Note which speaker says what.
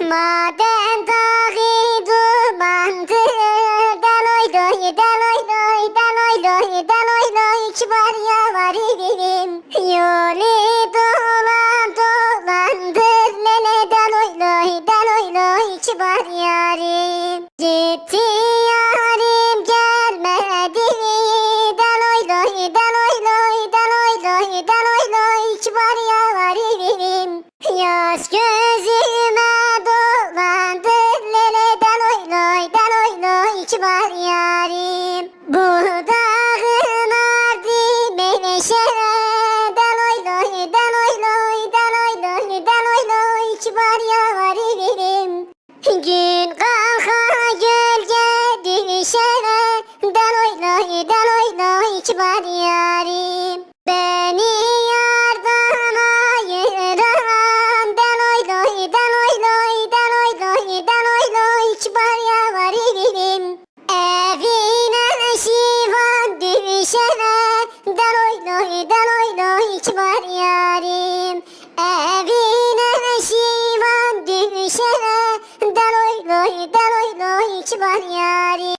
Speaker 1: Maden dağı dumandır Daloy loy daloy loy daloy loy daloy loy Kibar yavar benim Yolu dolan dolandır Lele daloy loy daloy loy Kibar yarim. Gitti yarim Bu dağın ardı meşere Daloy loy daloy loy daloy loy daloy loy Kibar yarim Gün kalka gölge düşene Daloy loy daloy loy kibar yarim loy kibar yarim Evine şivan düşene. Daloy loy daloy loy kibar yarim